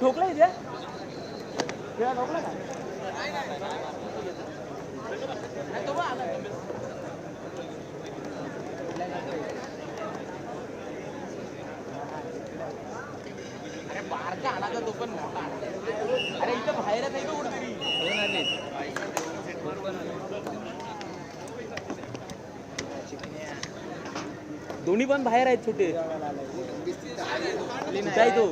ठोकलं इथे? ठोकलं का? अरे बारका आणायचा तो पण मोठा. अरे इथं बाहेरच आहे का कुठेतरी? दोन्ही पण बाहेर आहेत छोटे. आहे तो.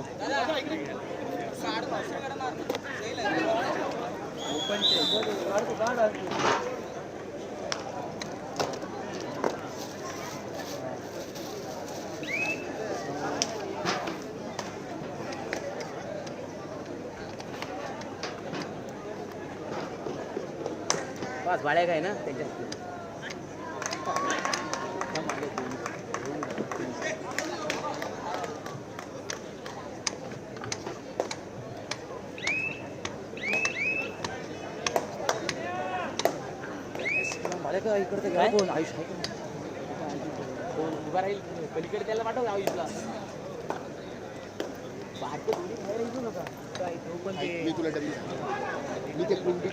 बस भाड्या काय ना त्यांच्या भाड्या का इकडचं घ्या कोण आयुष आहे का कोण उभा राहील पलीकडे त्याला पाठव आयुषला बाहेर दोन्ही बाहेर येऊ नका काय तो पण ते मी तुला डबी मी ते कुंडीत ठेवलंय काय मी ठेवलंय ठीक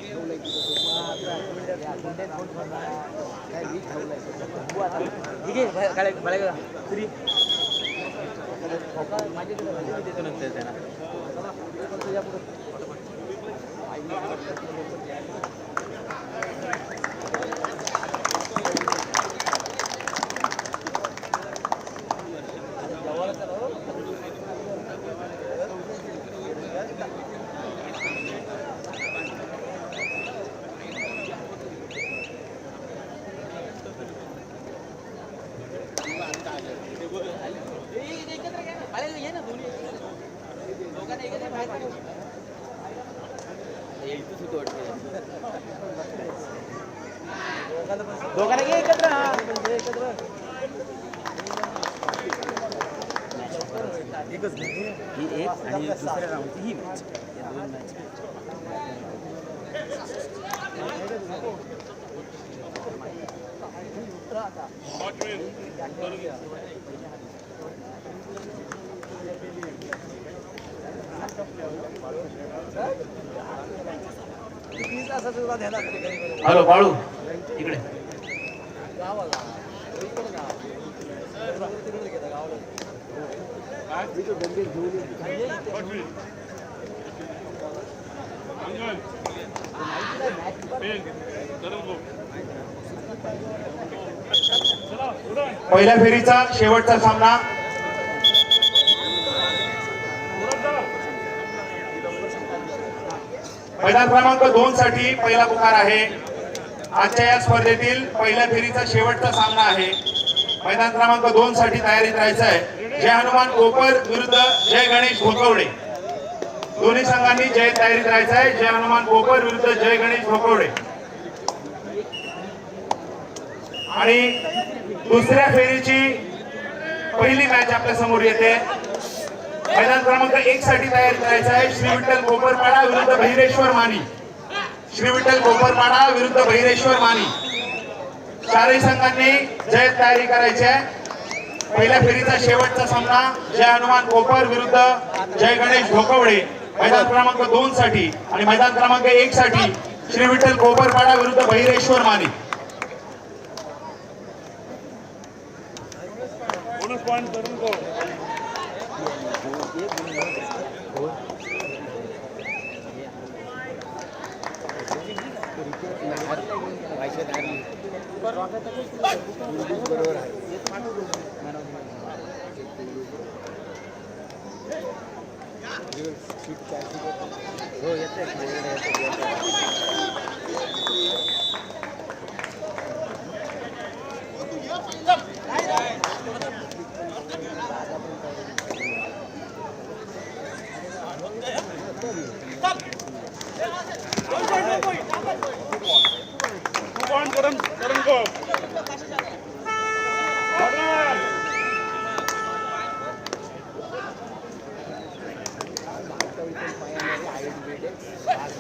आहे बाहेर काढाय बाळा फ्री देतो नंतर त्यांना तुझ्या पुढं ये ना दोन्ही दोघांना एकत्र बाहेर काढू. हे इथंच होतं वाटतं. दोघांना घे एकत्र हा एकत्र एकच ही एक आणि दुसऱ्या राऊंडची ही मॅच या दोन मॅच हॅलो बाळू. इकडे. पहिल्या फेरीचा शेवटचा सामना. मैदान क्रमांक दोन साठी पहिला पुकार आहे. आजच्या या स्पर्धेतील पहिल्या फेरीचा शेवटचा सामना आहे. मैदान क्रमांक दोन साठी तयारीत राहायचं आहे. जय हनुमान कोपर विरुद्ध जय गणेश भोकवडे. दोन्ही संघांनी जय तयारीत राहायचं आहे जय हनुमान कोपर विरुद्ध जय गणेश भोकवडे. आणि दुसऱ्या फेरीची पहिली मॅच आपल्यासमोर येते. मैदान क्रमांक एक साठी तयार करायचं आहे श्री विठ्ठल कोपरपाडा विरुद्ध बहिरेश्वर मानी. श्री विठ्ठल कोपरपाडा विरुद्ध बहिरेश्वर मानी. चारही संघांनी जय तयारी करायची आहे पहिल्या फेरीचा शेवटचा सामना जय हनुमान कोपर विरुद्ध जय गणेश ढोकवडे. मैदान क्रमांक दोन साठी आणि मैदान क्रमांक एक साठी श्री विठ्ठल कोपरपाडा विरुद्ध बहिरेश्वर मानी. हो येते माझ्याकडे येते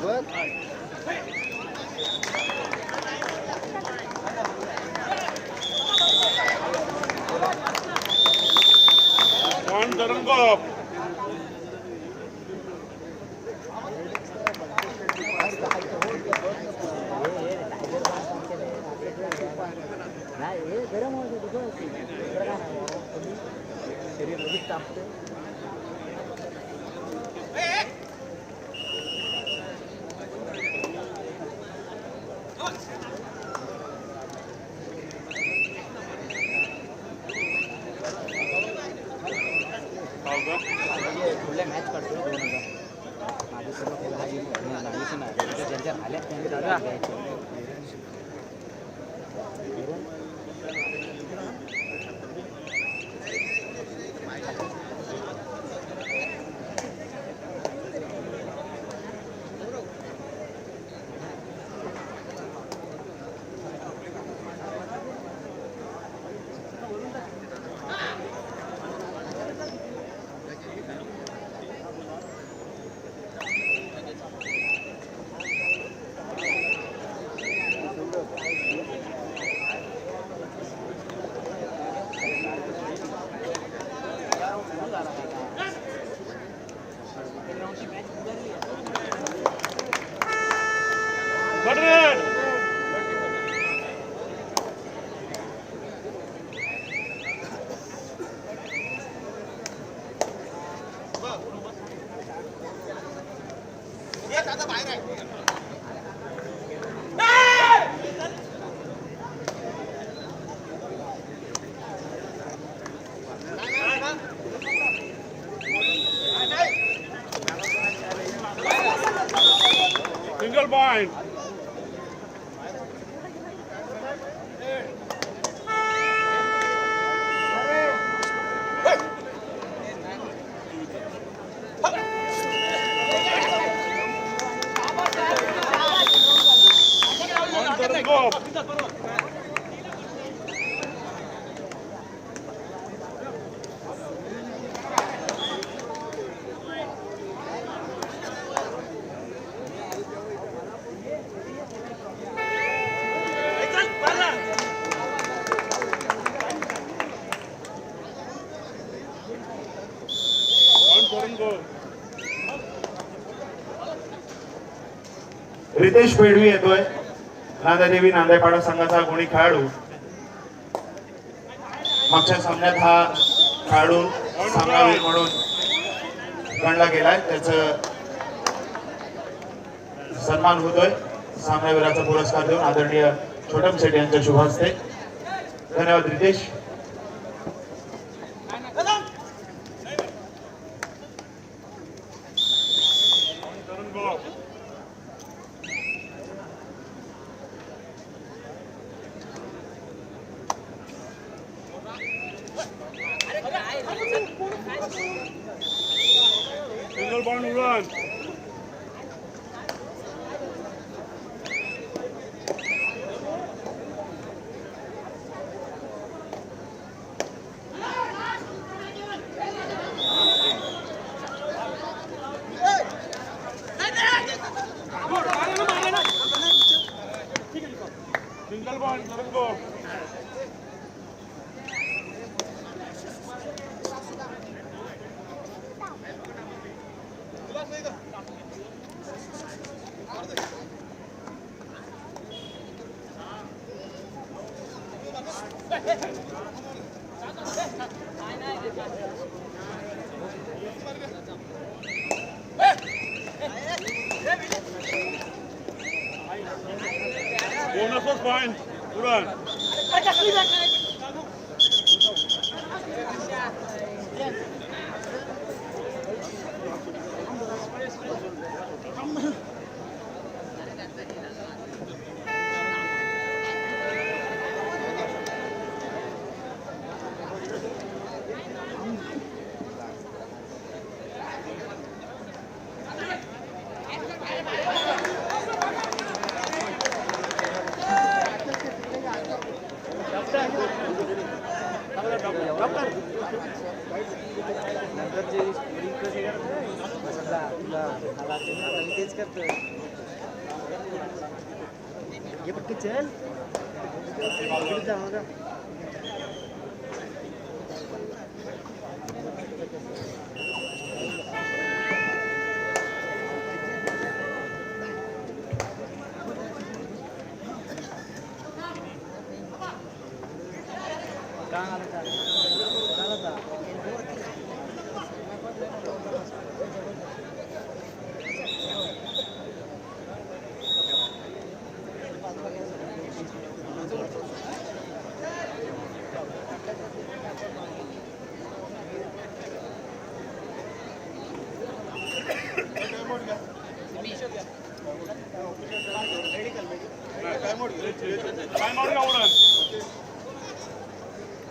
What? झाल्या त्यांनी दादा घ्यायचे सिंगल रितेश पेडवी येतोय. नांदादेवी नांदेपाडा संघाचा गुणी खेळाडू. मागच्या सामन्यात हा खेळाडू सामनावीर म्हणून गणला गेलाय. त्याच सन्मान होतोय. सामनावीराचा पुरस्कार देऊन आदरणीय छोटम शेट्टी यांच्या शुभ हस्ते. धन्यवाद Riteish. England. fine. Good run. ये पटकन चल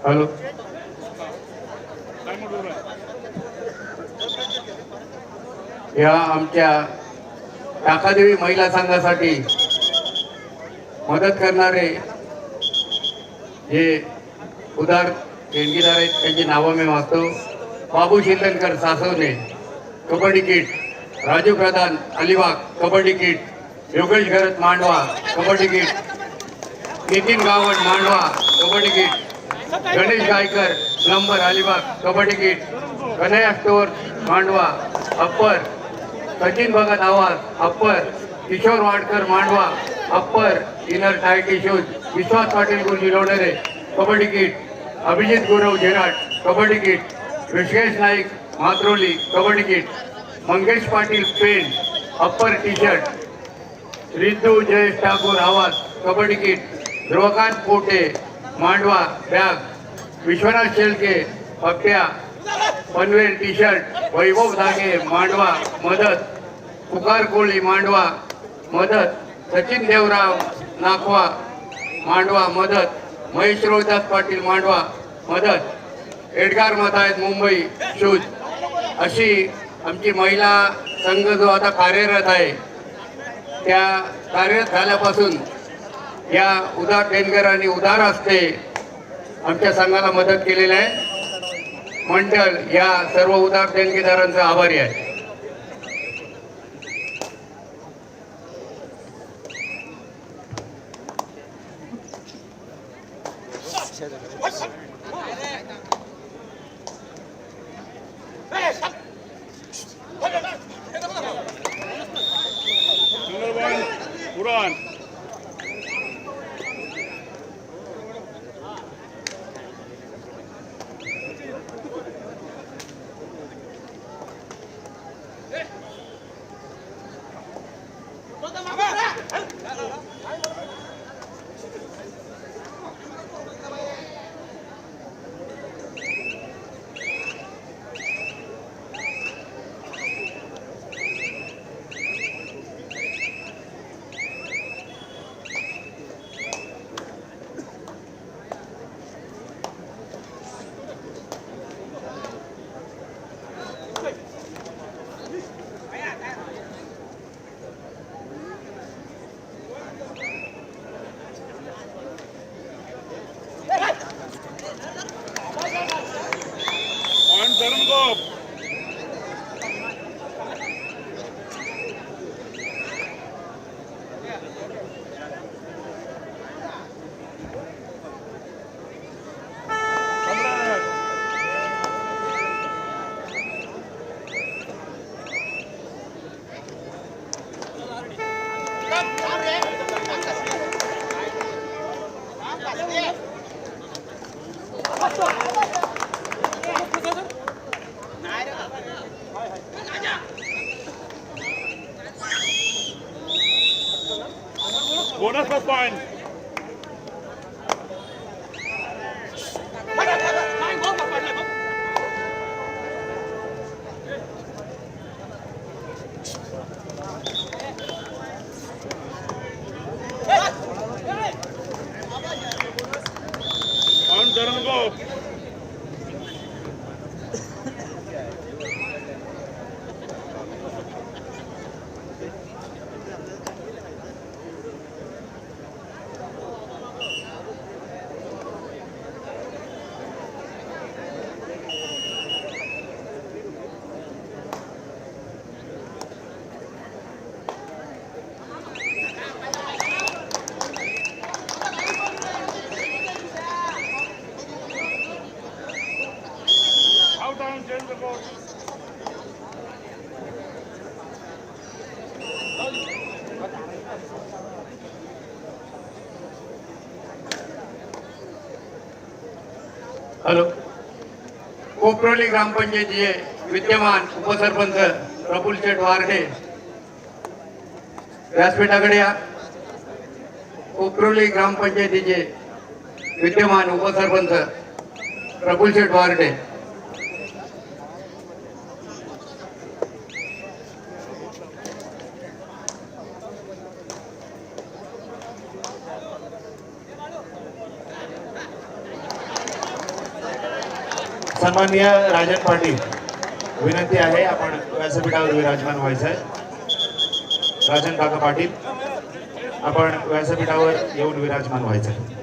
हॅलो. या आमच्या टाकादेवी महिला संघासाठी मदत करणारे जे उदार देणगीदार आहेत त्यांची नावं मी वाचतो. Babu Shindankar Saswane kabaddi kit. Raju Pradhan Alibag kabaddi kit. Yogesh Gharat Mandwa kabaddi kit. Nitin Gawad Mandwa kabaddi kit. Ganesh Gaikar number Alibag kabaddi kit Kanhaiya store Mandwa upper Sachin Bhagat Awaaz upper Kishor Wadkar Mandwa upper inner tights shoes Vishwas Patil Guruji Lonere kabaddi kit Abhijit Gurav Zerat kabaddi kit Rushikesh Naik Matroli kabaddi kit Mangesh Patil Pen upper T shirt Riddhu Jayesh Thakur Awaaz kabaddi kit Dhruvkant Pote Mandwa bag Vishwanath Shelke Pappya Panvel T shirt Vaibhav Dhage Mandwa मदत पुकार कोळी मांडवा मदत सचिन देवराव नाखवा मांडवा मदत महेश रोहिदास पाटील मांडवा मदत Edgar मतायत Mumbai shoes. अशी आमची महिला संघ जो आता कार्यरत आहे त्या कार्यरत झाल्यापासून या उदार आणि उदार असते आमच्या संघाला मदत केलेली आहे. मंडळ या सर्व उदार देणगीदारांचा आभारी आहे. Bonus plus point point hello. Koparoli ग्रामपंचायतीचे विद्यमान उपसरपंच प्रफुल शेठ वारडे व्यासपीठाकडे या. कोपरोली ग्रामपंचायतीचे विद्यमान उपसरपंच प्रफुल शेठ वारडे सन्माननीय राजन पाटील विनंती आहे आपण व्यासपीठावर विराजमान व्हायचं आहे राजन काका पाटील आपण व्यासपीठावर येऊन विराजमान व्हायचं आहे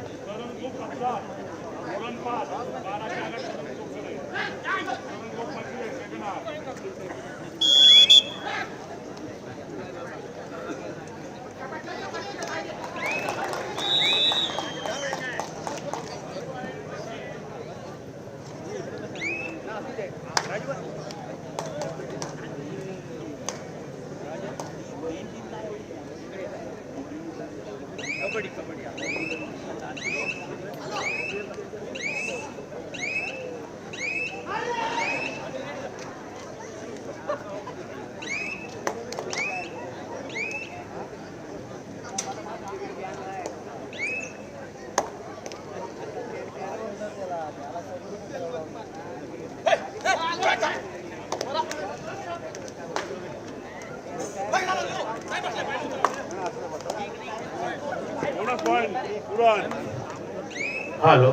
हॅलो.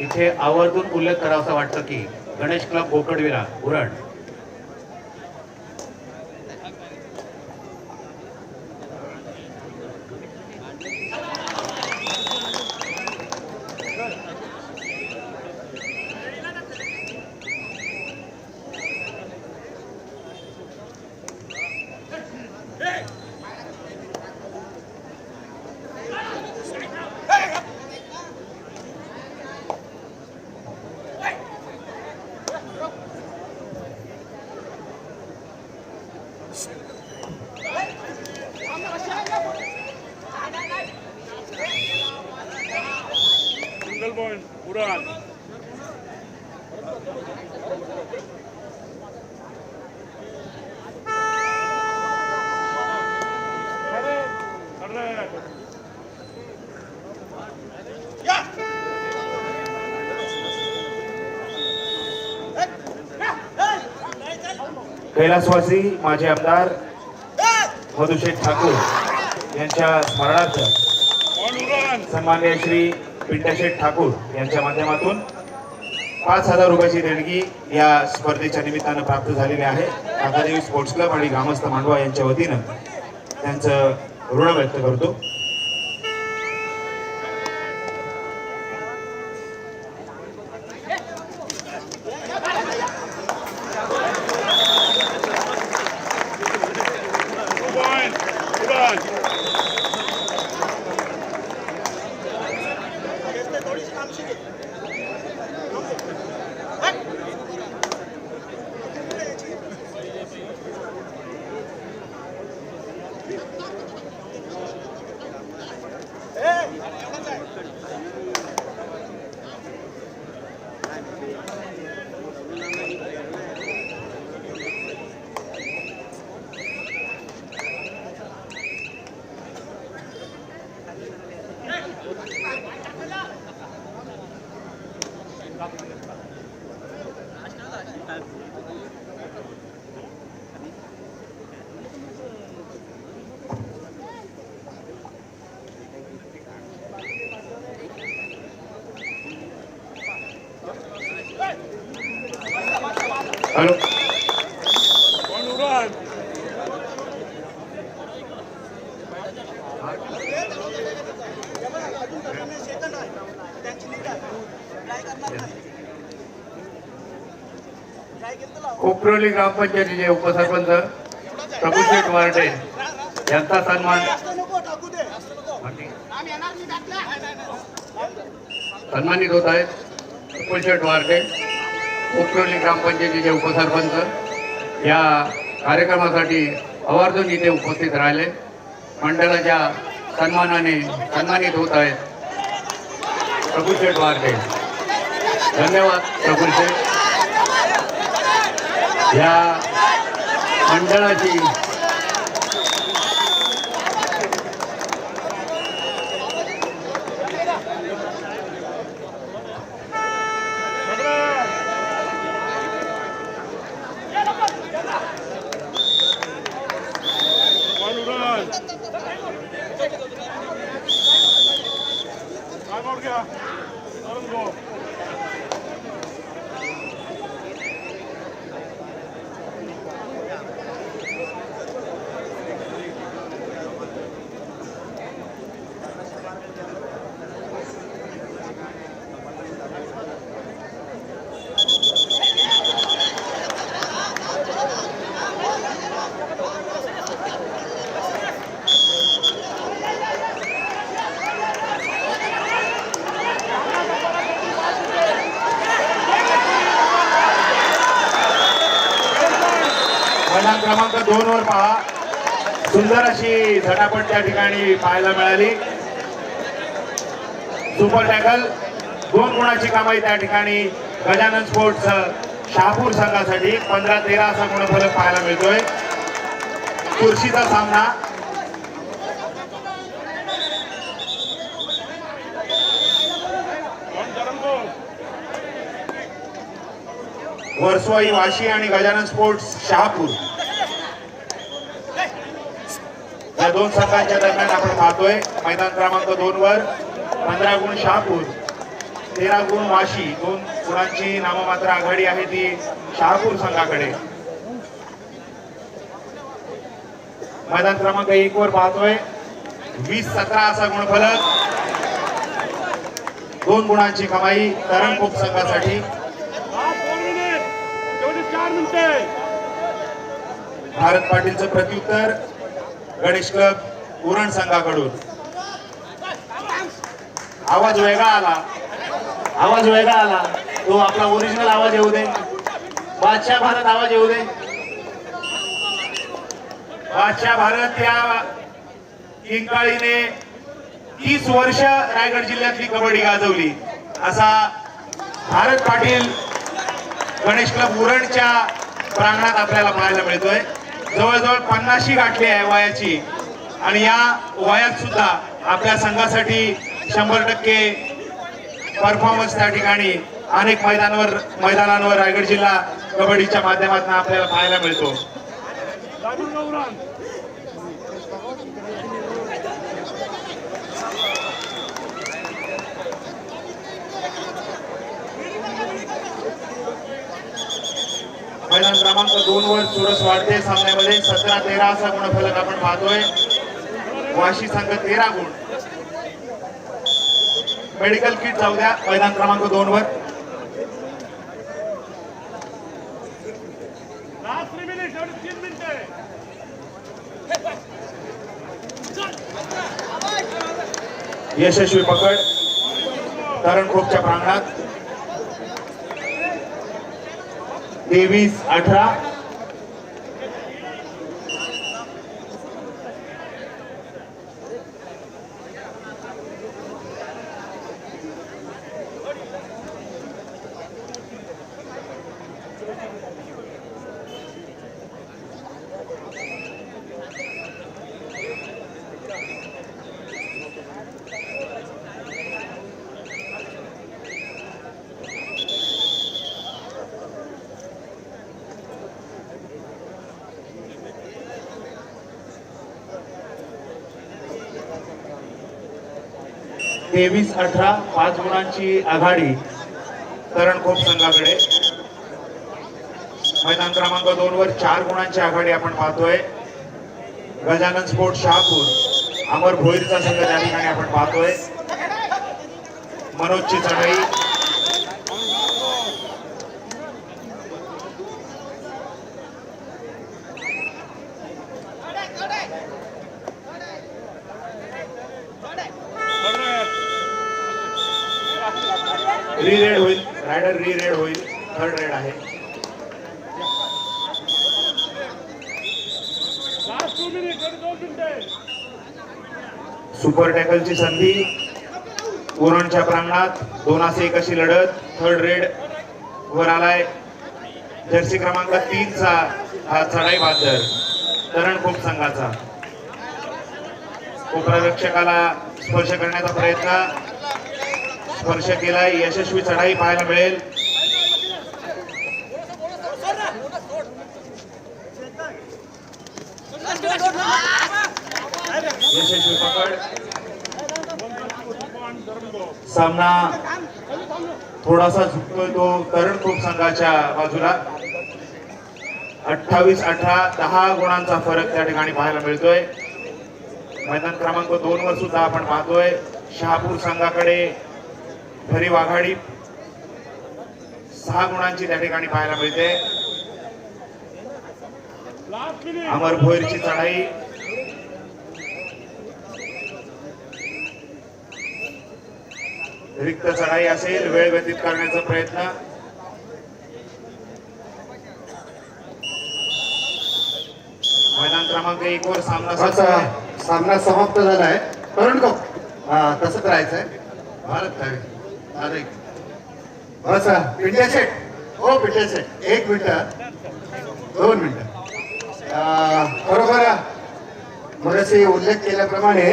इथे आवर्जून उल्लेख करावासा वाटतं की गणेश क्लब गोकडविरा उरण. कैलासवासी माजी आमदार मधुशेठ ठाकूर यांच्या स्मरणार्थ सन्मान्य श्री पिंटाशेठ ठाकूर यांच्या माध्यमातून पाच हजार रुपयाची देणगी या स्पर्धेच्या निमित्तानं प्राप्त झालेली आहे. काकादेवी स्पोर्ट्स क्लब आणि ग्रामस्थ मांडवा यांच्या वतीनं त्यांचं ऋण व्यक्त करतो. हॅलो Point ग्रामपंचायतीचे उपसरपंच प्रफुल वारडे यांचा सन्मान. सन्मानित होत आहेत प्रफुल वारडे. कोपरोली ग्रामपंचायतीचे उपसरपंच या कार्यक्रमासाठी आवर्जून इथे उपस्थित राहिले. मंडळाच्या सन्मानाने सन्मानित होत आहेत. प्रभूशेठ वारके धन्यवाद प्रभूशेठ या मंडळाची त्या ठिकाणी पाहायला मिळाली. सुपर टॅकल दोन गुणाची कामाई त्या ठिकाणी गजानन स्पोर्ट्स शहापूर संघासाठी. पंधरा तेरा असा गुणफलक पाहायला मिळतोय. तुळशीचा सामना. वर्सवाई वाशी आणि गजानन स्पोर्ट्स शहापूर या दोन संघांच्या दरम्यान आपण पाहतोय. मैदान क्रमांक दोन वर पंधरा गुण शहापूर तेरा गुण वाशी दोन गुणांची नाममात्र आघाडी आहे ती शहापूर संघाकडे. मैदान क्रमांक एक वर पाहतोय. वीस सतरा असा गुणफलक. दोन गुणांची कमाई तरण कोप संघासाठी. भारत पाटीलचं प्रत्युत्तर. गणेश क्लब उरण संघाकडून. आवाज वेगळा आला. आवाज वेगळा आला. तो आपला ओरिजिनल आवाज येऊ दे. बादशाह भारत आवाज येऊ दे. बादशाह भारत या किंकाळीने तीस वर्ष रायगड जिल्ह्यातली कबड्डी गाजवली. असा भारत पाटील गणेश क्लब उरणच्या प्रांगणात आपल्याला पाहायला मिळतोय. जवळजवळ पन्नाशी गाठली आहे वयाची. आणि या वयात सुद्धा आपल्या संघासाठी शंभर टक्के परफॉर्मन्स त्या ठिकाणी अनेक मैदानावर मैदानांवर रायगड जिल्हा कबड्डीच्या माध्यमातून आपल्याला पाहायला मिळतो. मैदान क्रमांक दोन वर चुरस वाढते. सामन्यामध्ये सतरा तेरा असा गुणफलक आपण पाहतोय. वाशी संघ तेरा गुण. मेडिकल किट जाऊ द्या. मैदान क्रमांक दोन वर. यशस्वी पकड. तरणखोपच्या प्रांगणात. तेवीस अठरा तेवीस अठरा पाच गुणांची आघाडी तरणखोप संघाकडे. मैदान क्रमांक दोन वर चार गुणांची आघाडी आपण पाहतोय. गजानन स्पोर्ट शहापूर अमर भोईरचा संघ त्या ठिकाणी आपण पाहतोय. मनोजची चढाई. री रेड होईल. रायडर री रेड होईल. थर्ड रेड आहे. सुपर टॅकलची संधी. उरणच्या प्रांगणात दोन असे एक अशी लढत. थर्ड रेड वर आलाय. जर्सी क्रमांक तीनचा हा चढाई बहादर तरण खोप संघाचा. उपरक्षकाला स्पर्श करण्याचा प्रयत्न. स्पर्श केलाय यशस्वी चढाई पाहायला मिळेल. यशस्वी पकड. सामना थोडासा झुकतोय तो तरुण खूप संघाच्या बाजूला. अठ्ठावीस अठरा दहा गुणांचा फरक त्या ठिकाणी पाहायला मिळतोय. मैदान क्रमांक दोन वर सुद्धा आपण पाहतोय. शहापूर संघाकडे भरीव आघाडी सहा गुणांची त्या ठिकाणी पाहायला मिळते. अमर भोईरची चढाई. रिक्त चढाई असेल वेळ व्यतीत करण्याचा प्रयत्न. मैदान क्रमांक एक वर सामना. सामना समाप्त झाला आहे परंतु हा तसंच राहायचंय. भारत काय बसा पिंड्या शेट हो पिंड्या शेट एक मिनिट. दोन मिनिट. खरोखर मगाशी उल्लेख केल्याप्रमाणे